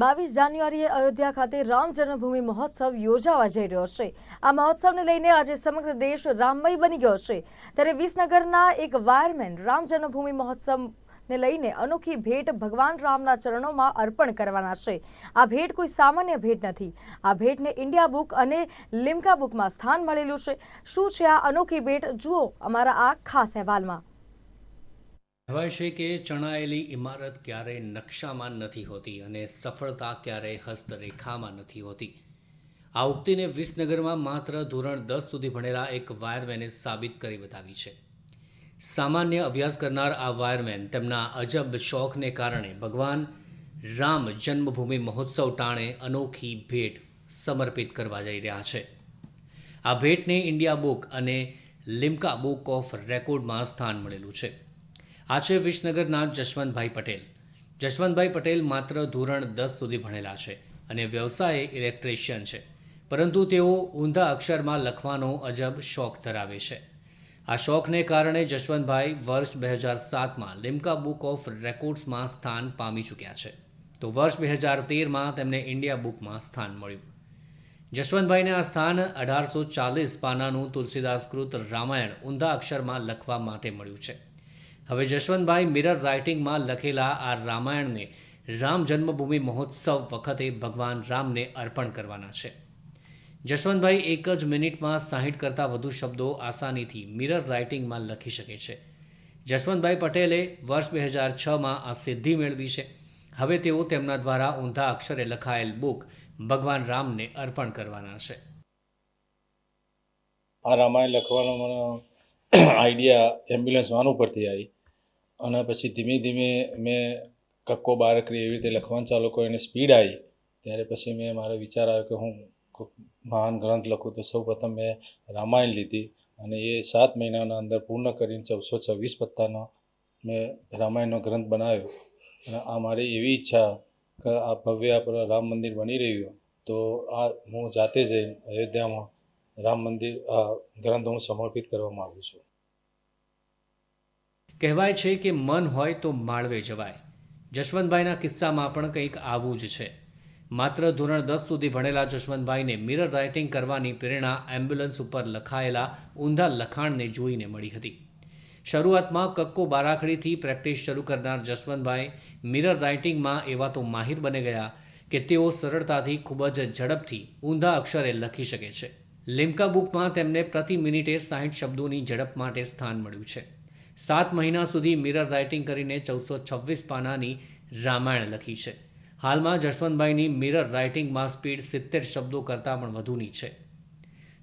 બાવીસ જાન્યુઆરીએ અયોધ્યા ખાતે રામ જન્મભૂમિ મહોત્સવ યોજાવા જઈ રહ્યો છે. આ મહોત્સવને લઈને આજે સમગ્ર દેશ રામમય બની ગયો છે. ત્યારે વિસનગરના એક વાયરમેન રામ જન્મભૂમિ મહોત્સવને લઈને અનોખી ભેટ ભગવાન રામના ચરણોમાં અર્પણ કરવાના છે. આ ભેટ કોઈ સામાન્ય ભેટ નથી. આ ભેટને ઇન્ડિયા બુક અને લિમ્કા બુકમાં સ્થાન મળેલું છે. શું છે આ અનોખી ભેટ? જુઓ અમારા આ ખાસ અહેવાલમાં. કહેવાય છે કે ચણાયેલી ઇમારત ક્યારેય નકશામાં નથી હોતી અને સફળતા ક્યારેય હસ્તરેખામાં નથી હોતી. આ ઉક્તિને વિસનગરમાં માત્ર ધોરણ દસ સુધી ભણેલા એક વાયરમેને સાબિત કરી બતાવી છે. સામાન્ય અભ્યાસ કરનાર આ વાયરમેન તેમના અજબ શોખને કારણે ભગવાન રામ જન્મભૂમિ મહોત્સવ ટાણે અનોખી ભેટ સમર્પિત કરવા જઈ રહ્યા છે. આ ભેટને ઇન્ડિયા બુક અને લિમ્કા બુક ઓફ રેકોર્ડમાં સ્થાન મળેલું છે. આ છે વિસનગરના જશવંતભાઈ પટેલ. જશવંતભાઈ પટેલ માત્ર ધોરણ દસ સુધી ભણેલા છે અને વ્યવસાયે ઇલેક્ટ્રિશિયન છે. પરંતુ તેઓ ઊંધા અક્ષરમાં લખવાનો અજબ શોખ ધરાવે છે. આ શોખને કારણે જશવંતભાઈ વર્ષ બે હજાર સાતમાં લિમ્કા બુક ઓફ રેકોર્ડ્સમાં સ્થાન પામી ચૂક્યા છે. તો વર્ષ બે હજાર તેરમાં તેમને ઇન્ડિયા બુકમાં સ્થાન મળ્યું. જશવંતભાઈને આ સ્થાન અઢારસો ચાલીસ પાનાનું તુલસીદાસકૃત રામાયણ ઊંધા અક્ષરમાં લખવા માટે મળ્યું છે. હવે જશવંતભાઈ મિરર રાઇટિંગમાં લખેલા આ રામાયણને રામ જન્મભૂમિ મહોત્સવ વખતે ભગવાન રામને અર્પણ કરવાના છે. જશવંતભાઈ એક જ મિનિટમાં સાહીઠ કરતાં વધુ શબ્દો આસાનીથી મિરર રાઇટિંગમાં લખી શકે છે. જશવંતભાઈ પટેલે વર્ષ બે હજાર છમાં આ સિદ્ધિ મેળવી છે. હવે તેઓ તેમના દ્વારા ઊંધા અક્ષરે લખાયેલ બુક ભગવાન રામને અર્પણ કરવાના છે. આ રામાયણ લખવાનો મને આઈડિયા એમ્બ્યુલન્સ વાન ઉપરથી આવી. અને પછી ધીમે ધીમે મેં કક્કો બારકરી એવી રીતે લખવાનું ચાલુ કર્યું એની સ્પીડ આવી. ત્યારે પછી મેં મારો વિચાર આવ્યો કે હું મહાન ગ્રંથ લખું તો સૌ પ્રથમ મેં રામાયણ લીધી અને એ સાત મહિનાના અંદર પૂર્ણ કરીને ચૌદસો છવ્વીસ પત્તાનો મેં રામાયણનો ગ્રંથ બનાવ્યો. અને આ મારી એવી ઈચ્છા કે આ ભવ્ય આપણું રામ મંદિર બની રહ્યું તો આ હું જાતે જઈને અયોધ્યામાં રામ મંદિર, આ ગ્રંથ હું સમર્પિત કરવા માગું છું. કહેવાય છે કે મન હોય તો માળવે જવાય. જશવંતભાઈના કિસ્સામાં પણ કંઈક આવું જ છે. માત્ર ધોરણ દસ સુધી ભણેલા જશવંતભાઈને મિરર રાઇટિંગ કરવાની પ્રેરણા એમ્બ્યુલન્સ ઉપર લખાયેલા ઊંધા લખાણને જોઈને મળી હતી. શરૂઆતમાં કક્કો બારાખડીથી પ્રેક્ટિસ શરૂ કરનાર જશવંતભાઈ મિરર રાઇટિંગમાં એવા તો માહિર બની ગયા કે તેઓ સરળતાથી ખૂબ જ ઝડપથી ઊંધા અક્ષરે લખી શકે છે. લિમ્કા બુકમાં તેમને પ્રતિ મિનિટે સાહીઠ શબ્દોની ઝડપ માટે સ્થાન મળ્યું છે. સાત મહિના સુધી મિરર રાઇટિંગ કરીને ચૌદસો છવ્વીસ પાનાની રામાયણ લખી છે. હાલમાં જશવંતભાઈની મિરર રાઇટિંગમાં સ્પીડ સિત્તેર શબ્દો કરતાં પણ વધુની છે.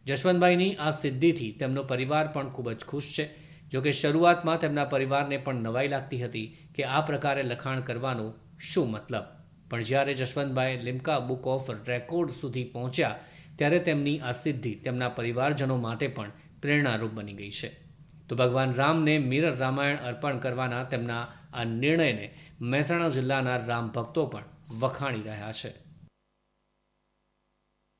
જશવંતભાઈની આ સિદ્ધિથી તેમનો પરિવાર પણ ખૂબ જ ખુશ છે. જોકે શરૂઆતમાં તેમના પરિવારને પણ નવાઈ લાગતી હતી કે આ પ્રકારે લખાણ કરવાનો શું મતલબ? પણ જ્યારે જશવંતભાઈ લિમ્કા બુક ઓફ રેકોર્ડ સુધી પહોંચ્યા, ત્યારે તેમની આ સિદ્ધિ તેમના પરિવારજનો માટે પણ પ્રેરણારૂપ બની ગઈ છે. તો ભગવાન રામને મિરર રામાયણ અર્પણ કરવાના તેમના આ નિર્ણયને મહેસાણા જિલ્લાના રામ ભક્તો પણ વખાણી રહ્યા છે.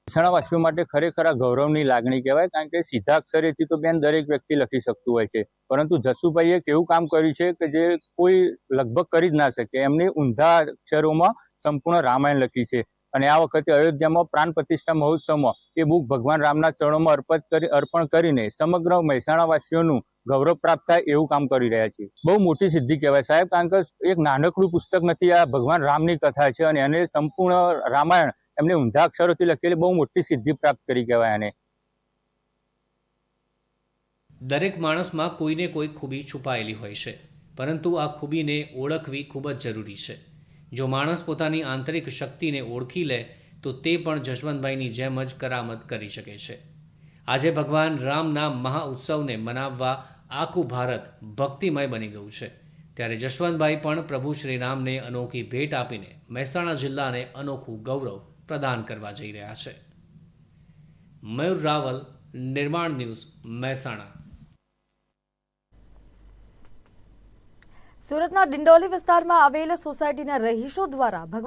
મહેસાણાવાસીઓ માટે ખરેખર આ ગૌરવની લાગણી કહેવાય, કારણ કે સીધા અક્ષરેથી તો બેન દરેક વ્યક્તિ લખી શકતું હોય છે. પરંતુ જસુભાઈએ એક એવું કામ કર્યું છે કે જે કોઈ લગભગ કરી જ ના શકે. એમને ઊંધા અક્ષરોમાં સંપૂર્ણ રામાયણ લખી છે. અને આ વખતે અયોધ્યામાં પ્રાણ પ્રતિષ્ઠા મહોત્સવમાં એ બુક ભગવાન રામના ચરણોમાં અર્પણ કરી, અર્પણ કરીને સમગ્ર મહેસાણાવાસીઓનું ગૌરવ પ્રાપ્ત થાય એવું કામ કરી રહ્યા છે બહુ મોટી સિદ્ધિ કહેવાય. સાહેબ, કારણ કે એક નાનકડું પુસ્તક નથી, આ ભગવાન રામની કથા છે અને એને સંપૂર્ણ રામાયણ એમને ઊંધા અક્ષરોથી લખેલી બહુ મોટી સિદ્ધિ પ્રાપ્ત કરી કહેવાય એને. દરેક માણસમાં કોઈને કોઈ ખૂબી છુપાયેલી હોય છે, પરંતુ આ ખૂબીને ઓળખવી ખૂબ જ જરૂરી છે. જો માણસ પોતાની આંતરિક શક્તિને ઓળખી લે, તો તે પણ જશવંતભાઈની જેમ જ કરામત કરી શકે છે. આજે ભગવાન રામના મહા ઉત્સવને મનાવવા આખું ભારત ભક્તિમય બની ગયું છે. ત્યારે જશવંતભાઈ પણ પ્રભુ શ્રીરામને અનોખી ભેટ આપીને મહેસાણા જિલ્લાને અનોખું ગૌરવ પ્રદાન કરવા જઈ રહ્યા છે. મયુર રાવલ, નિર્માણ ન્યૂઝ, મહેસાણા. સુરતના ડિંડોલી વિસ્તારમાં આવેલ સોસાયટીના રહીશો દ્વારા ભગવાન